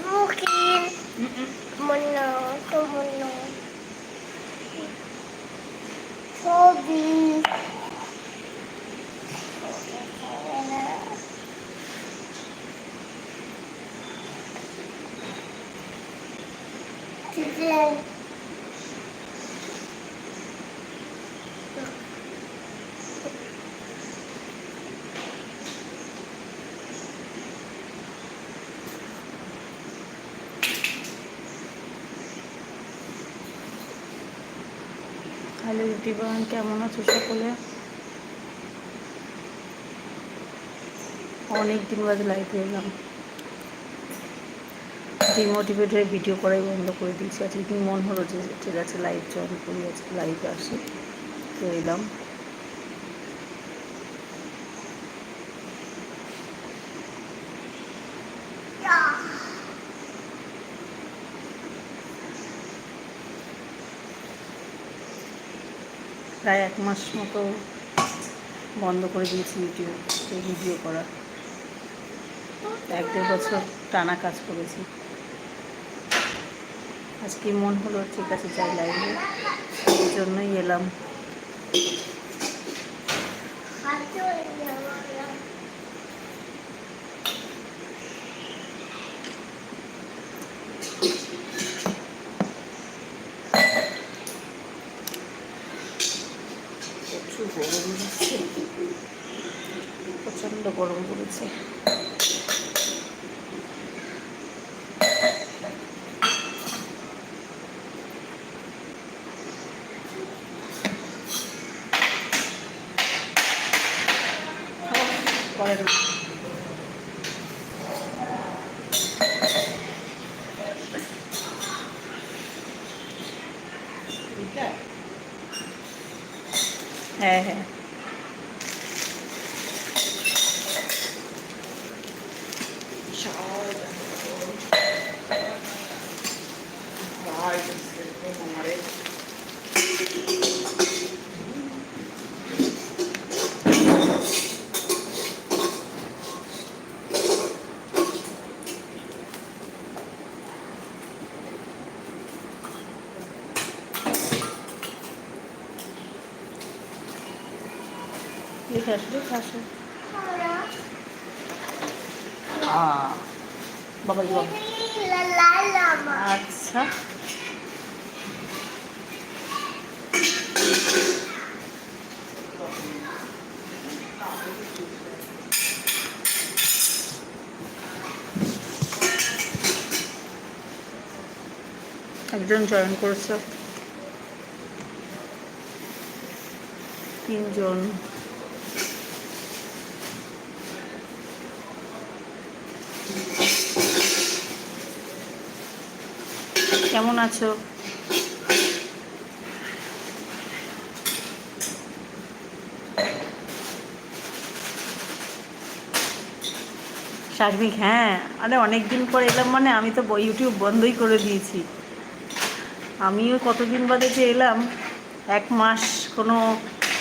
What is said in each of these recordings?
Mungkin menang ke menang. Hobi. Hello কেমন আছো সকলে? অনেক দিন বাদে লাইভে এলাম ডিমোটিভেট হয়ে ভিডিও করাই বন্ধ করে দিয়েছি। আজকে কি মন হলো যে ঠিক আছে লাইভ জয়েন করি, আজকে লাইভে আসি। তো এলাম। প্রায় এক মাস মতো বন্ধ করে দিয়েছি ইউটিউব ভিডিও করা এক দেড় বছর টানা কাজ করেছি। আজকে মন হলো, ঠিক আছে, যাই লাইভে এই জন্যই এলাম Satu yang yang প্রচুর গরম দিচ্ছে প্রচণ্ড গরম পড়েছে পরের হ্যাঁ হ্যাঁ লিখে আসো। বাবা. আচ্ছা। একজন জয়েন করেছে। তিনজন। কেমন আছো? সার্বিক হ্যাঁ। আরে অনেক দিন পর এলাম মানে আমি তো ইউটিউব বন্ধই করে দিয়েছি। আমিও কতদিন বাদে যে এলাম, এক মাস কোনো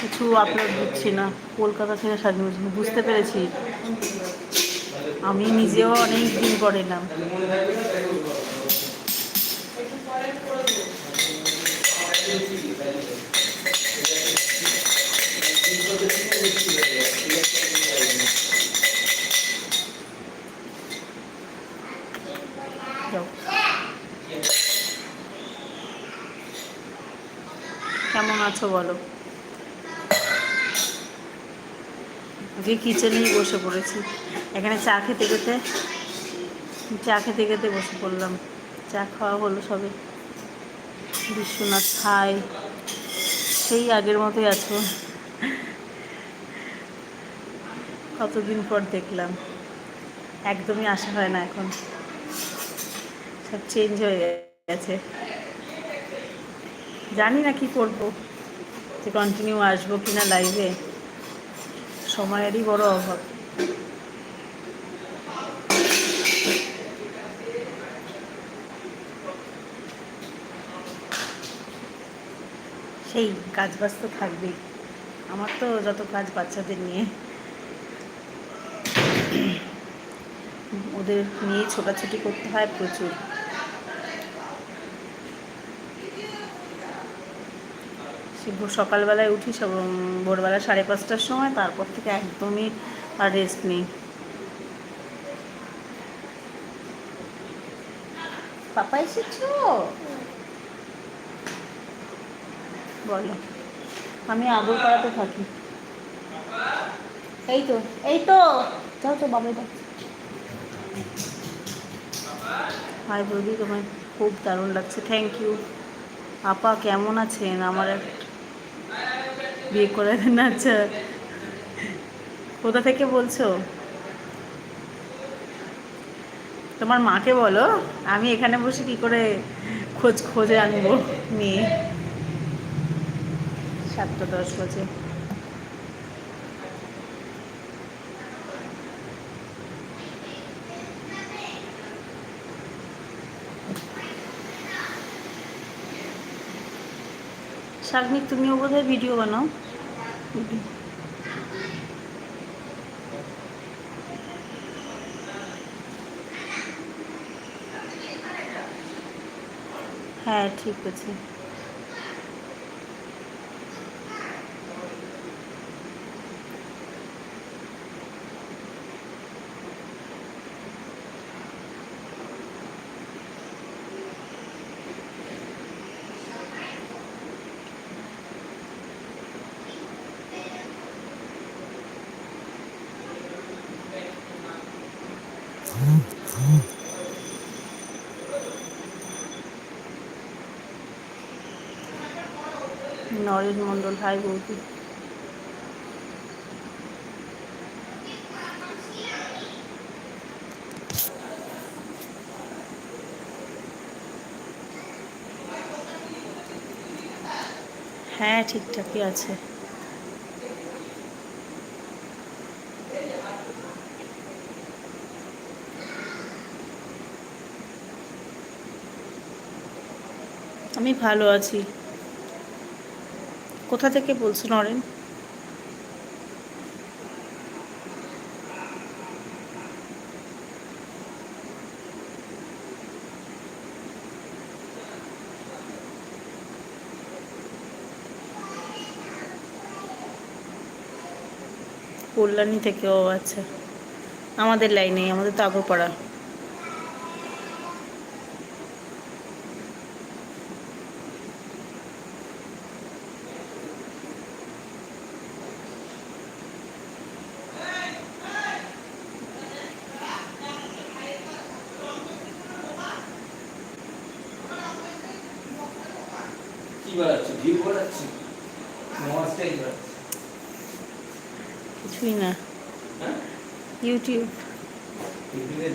কিছু আপলোড দিচ্ছি না। কলকাতা থেকে স্বাধীন বুঝতে পেরেছি। আমি নিজেও অনেক দিন পর এলাম। কেমন আছো বলো? যে কিচেনেই বসে পড়েছি। এখানে চা খেতে খেতে, চা খেতে খেতে বসে পড়লাম। চা খাওয়া হলো সবে। বিশ্বনাথ খাই সেই আগের মতোই আছো। কতদিন পর দেখলাম। একদমই আশা হয় না এখন। সব চেঞ্জ হয়ে গেছে। জানি না কি করব। যে কন্টিনিউ আসব কি না লাইভে সময়েরই বড় অভাব। সেই কাজ বাজ তো থাকবেই। আমার তো যত কাজ বাচ্চাদের নিয়ে। ওদের নিয়ে ছোটাছুটি করতে হয় প্রচুর। সকালবেলায় উঠি, সব ভোরবেলা সাড়ে পাঁচটার সময়, তারপর থেকে একদমই আর রেস্ট নেই। পাপা এসেছ? বলো। আমি আগরপাড়াতে থাকি। এই তো এই তো। যাও তো, বাবাই দাও হাই বৌদি, তোমায় খুব দারুণ লাগছে। থ্যাংক ইউ আপা কেমন আছেন? আমার এক বিয়ে করে দেন আচ্ছা। কোথা থেকে বলছো? তোমার মাকে বলো। আমি এখানে বসে কি করে খোঁজ, খোঁজে আনব নিয়ে সাতটা দশ বাজে। শাগনিক তুমিও বোধহয় ভিডিও বানাও। হ্যাঁ ঠিক আছে। নরেন মণ্ডল হাই বৌদি। হ্যাঁ ঠিকঠাকই আছে। আমি ভালো আছি। কোথা থেকে বলছো নরেন কল্যাণী থেকে ও আচ্ছা আমাদের লাইনে আমাদের তো আগরপাড়া। কিছুই না। হ্যাঁ? ইউটিউব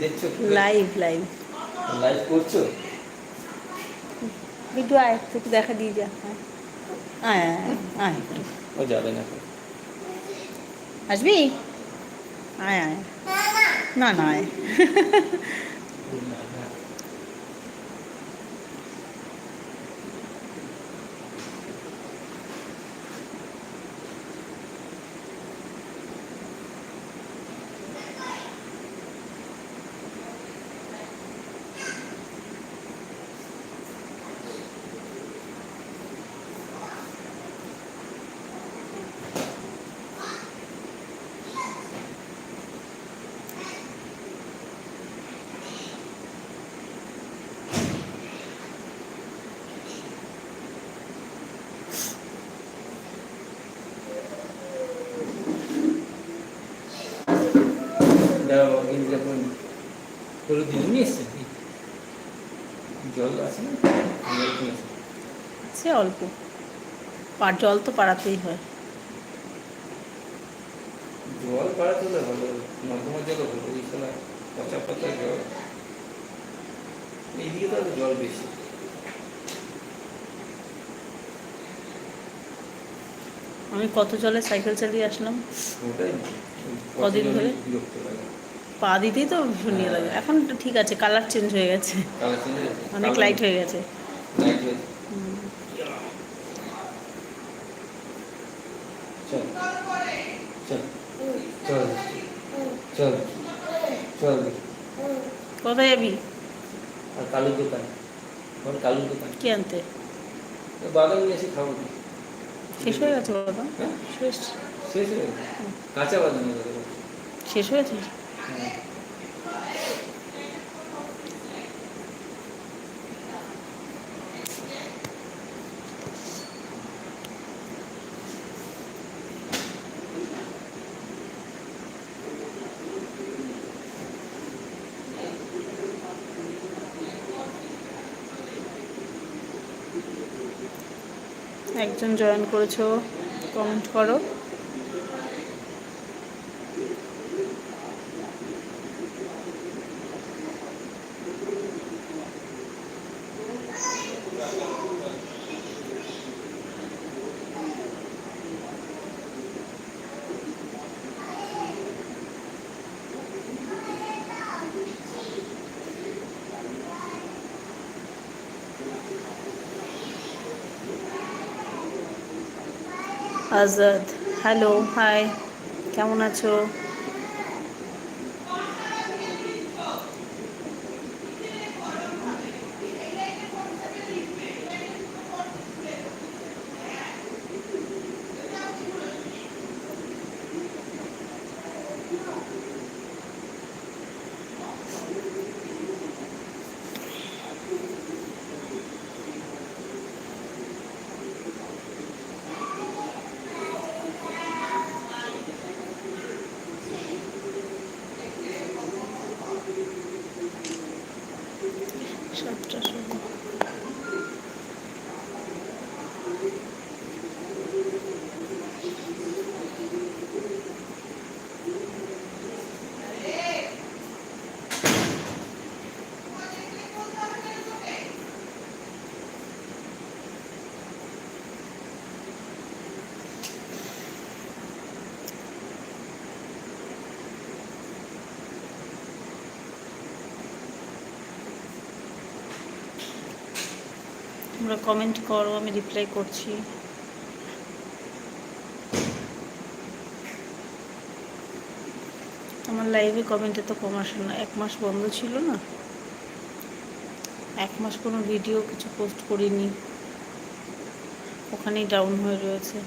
দেখছ লাইভ লাইভ লাইভ করছ? একটু আয় একটু দেখা দিয়ে যা। আয় আয়, আয় একটু ও যাবে না আসবি? আয় আয়। না না আয় দাও কিন্তু যখন হলুদ দিয়ে নিয়ে এসছে জল আছে না? সে অল্প পার জল তো পাড়াতেই হয় জল বাড়াতে হলে ভালো নর্দমা জল ভালো ওই সময় পচা পচা জল এইদিকে তো জল বেশি আমি কত জলে সাইকেল চালিয়ে আসলাম কদিন ধরে? বিরক্ত লাগে পা দিতেই তো ভীষণ ইয়ে লাগে। এখন তো ঠিক আছে কালার চেঞ্জ হয়ে গেছে। অনেক লাইট হয়ে গেছে। কোথায় যাবি? আর কালুর দোকান। কালুর দোকান। কি আনতে? বাদাম নিয়ে এসে খাব। শেষ হয়ে গেছে বাবা হ্যাঁ। শেষ। শেষ হয়ে গেছে। কাঁচা বাদাম শেষ হয়েছে? হ্যাঁ একজন জয়েন করেছ কমেন্ট করো। আজাদ। হ্যালো হাই কেমন আছো সাতটা ষোলো তোমরা কমেন্ট করো, আমি রিপ্লাই করছি। আমার লাইভে কমেন্টে তো কম আসে না। এক মাস বন্ধ ছিল না। এক মাস কোনো ভিডিও কিছু পোস্ট করিনি। ওখানেই ডাউন হয়ে রয়েছে।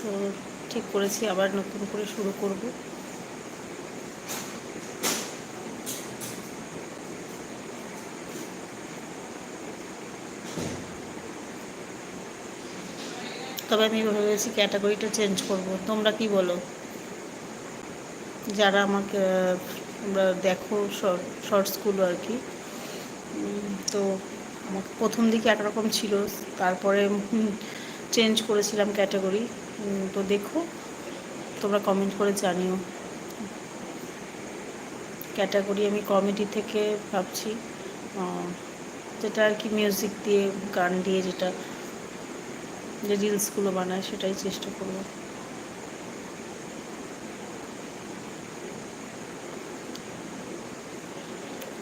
তো ঠিক করেছি, আবার নতুন করে শুরু করব। তবে আমি ভেবেছি ক্যাটাগরিটা চেঞ্জ করব। তোমরা কি বলো? যারা আমাকে, তোমরা দেখো শর্টসগুলো আর কি। তো আমাকে প্রথম দিকে একরকম ছিল, তারপরে চেঞ্জ করেছিলাম ক্যাটাগরি তো দেখো, তোমরা কমেন্ট করে জানিও। ক্যাটাগরি আমি কমেডি থেকে ভাবছি। যেটা আর কি মিউজিক দিয়ে, গান দিয়ে যেটা যে রিলসগুলো বানায়, সেটাই চেষ্টা করব।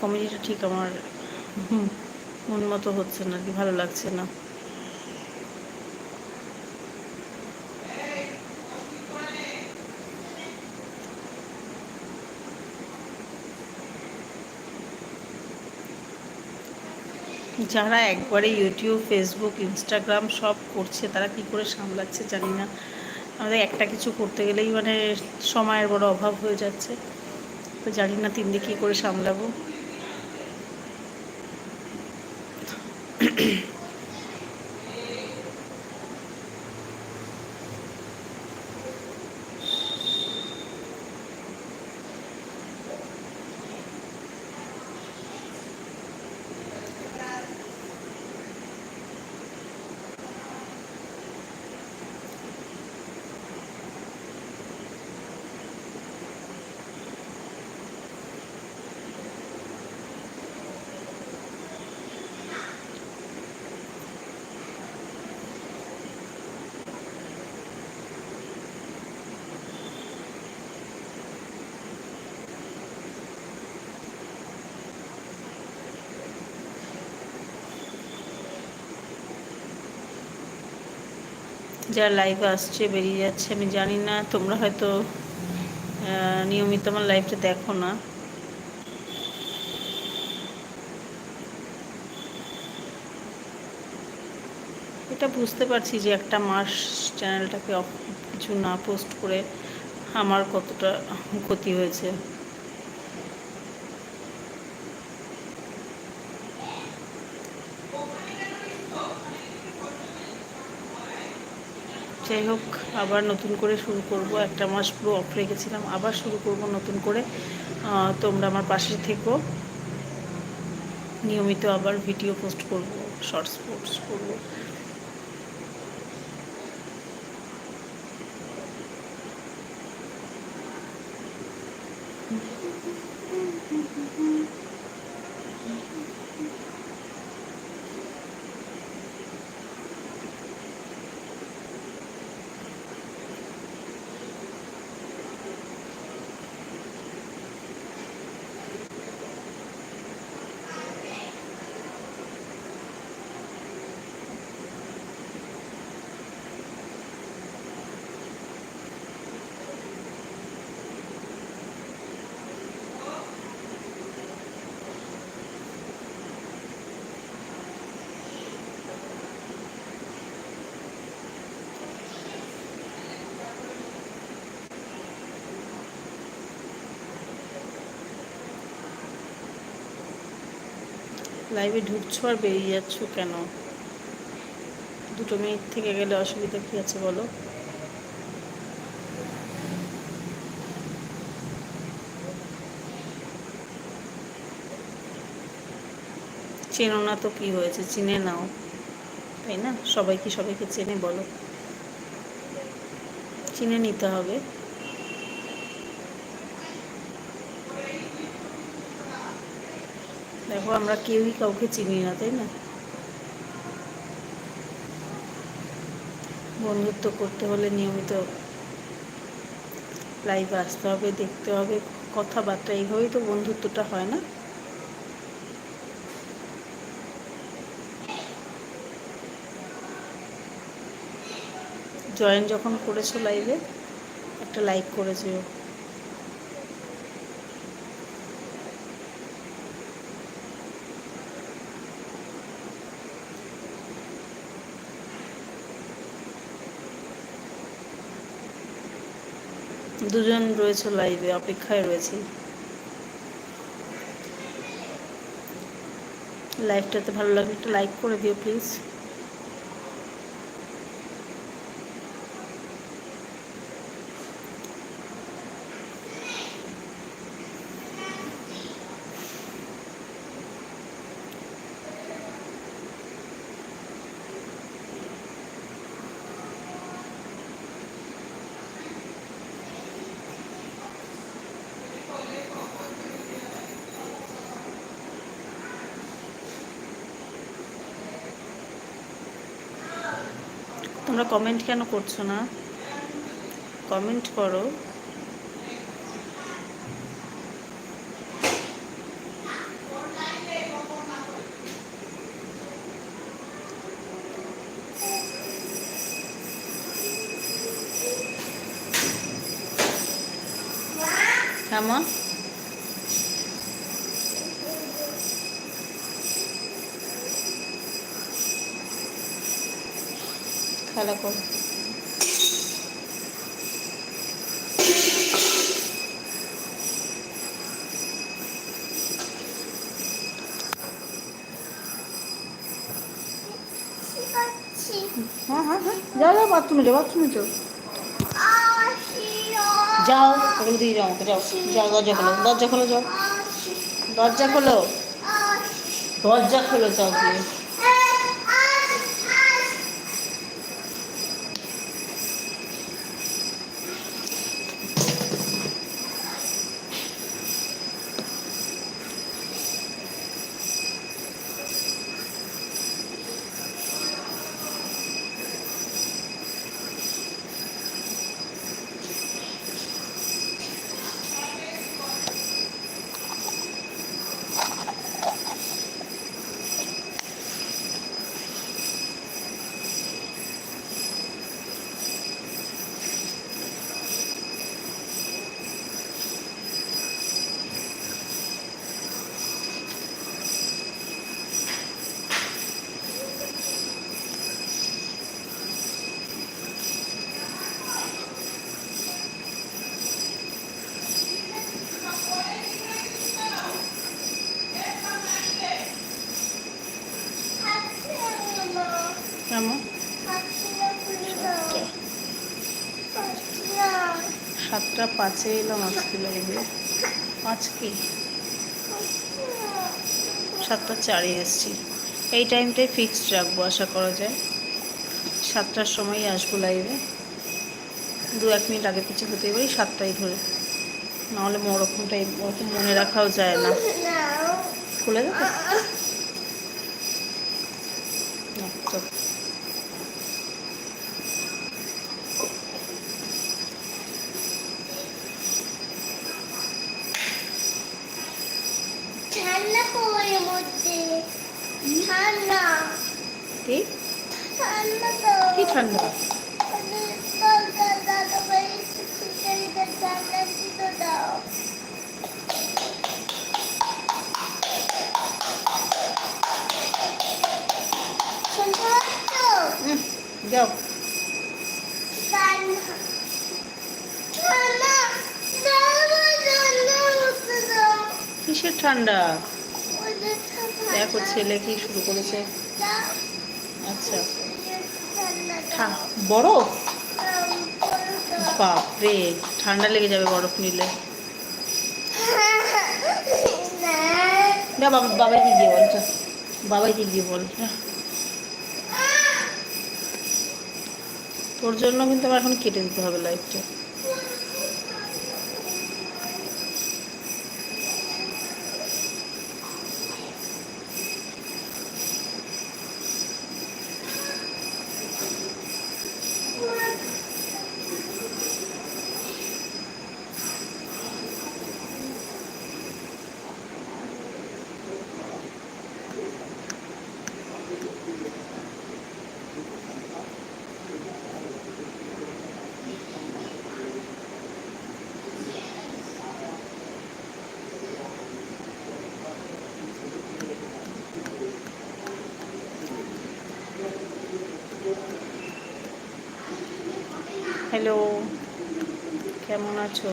কমেডিটা ঠিক আমার মন মতো হচ্ছে না কি, ভালো লাগছে না। যারা একবারে ইউটিউব ফেসবুক ইনস্টাগ্রাম সব করছে, তারা কি করে সামলাচ্ছে জানি না। আমাদের একটা কিছু করতে গেলেই মানে সময়ের বড় অভাব হয়ে যাচ্ছে। তো জানি না তিন দিকে কী করে সামলাবো। যা লাইভে আসছে, বেরিয়ে যাচ্ছে, আমি জানি না, তোমরা হয়তো নিয়মিত আমার লাইভটা দেখো না। এটা বুঝতে পারছি যে একটা মাস চ্যানেলটাকে কিছু না পোস্ট করে আমার কতটা ক্ষতি হয়েছে। যাই হোক, আবার নতুন করে শুরু করব। একটা মাস পুরো অফ রেখেছিলাম আবার শুরু করব নতুন করে। তোমরা আমার পাশে থেকো। নিয়মিত আবার ভিডিও পোস্ট করব শর্টস পোস্ট করব। লাইভে ঢুকছো আর বেরিয়ে যাচ্ছ কেন? দুটো মিনিট থেকে গেলে অসুবিধা কী আছে বলো? চেনো না তো কি হয়েছে? চিনে নাও। তাই না? সবাই কি সবাইকে চেনে বলো। চিনে নিতে হবে। দেখো আমরা কেউই কাউকে চিনি না, তাই না? বন্ধুত্ব করতে হলে নিয়মিত লাইভ আসতে হবে, দেখতে হবে, কথাবার্তা, এইভাবেই তো বন্ধুত্বটা হয় না? জয়েন যখন করেছ লাইভে একটা লাইক করেছ। দুজন রয়েছে লাইভে অপেক্ষায় রয়েছে। লাইভটাতে ভালো লাগলে একটা লাইক করে দিও প্লিজ তোমরা কমেন্ট কেন করছ না? কমেন্ট করো। হ্যাঁ খেলা করো। শিখাচ্ছি হ্যাঁ হ্যাঁ হ্যাঁ। যাও যাও বাথরুমে যাও বাথরুমে যাও। দরজা খোলো, দরজা যাও। দরজা খোলো। দরজা খোলো, যাও দিয়ে। সাতটা পাঁচে এলাম আজকে লাইভে পাঁচ কি সাতটা চারে এসছি। এই টাইমটাই ফিক্সড রাখব, আশা করা যায়। সাতটার সময় আসব লাইভে দু এক মিনিট আগে পিছিয়ে হতে পারি সাতটাই ধরে। নাহলে ওরকমটা ওরকম মনে রাখাও যায় না। খুলে দেবো না, চল। ঠান্ডা কোয়ের মধ্যে ঠান্ডা কি ঠান্ডা তো কি ঠান্ডা দাদা দাদা ভাই সুন্দরীটা ঠান্ডা দিতে দাও উম, যাও ঠান্ডা। হতে কিসের ঠান্ডা? দেখো ছেলে কি শুরু করেছে। আচ্ছা। বরফ? বাপরে, ঠান্ডা লেগে যাবে বরফ নিলে। না, বাবা বাবাইকে গিয়ে বল যা বাবাইকে গিয়ে বল যা। তোর জন্য কিন্তু আমার এখন কেটে দিতে হবে লাইফটা হ্যালো কেমন আছো?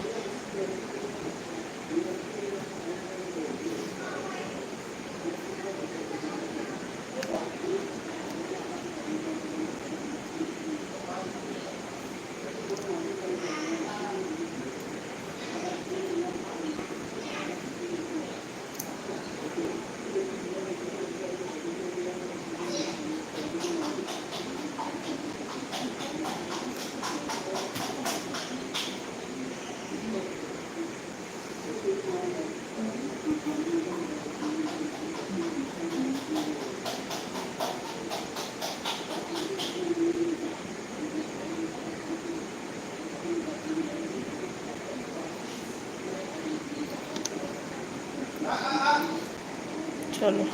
চলো।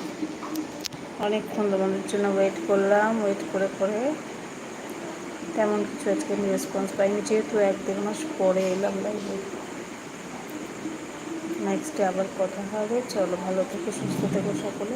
অনেকক্ষণ তোমাদের জন্য ওয়েট করলাম ওয়েট করে করে তেমন কিছু আজকে আমি রেসপন্স পাইনি, যেহেতু এক দেড় মাস পরে এলাম লাইভে নেক্সটে আবার কথা হবে। চলো, ভালো থেকে, সুস্থ থেকো সকলে।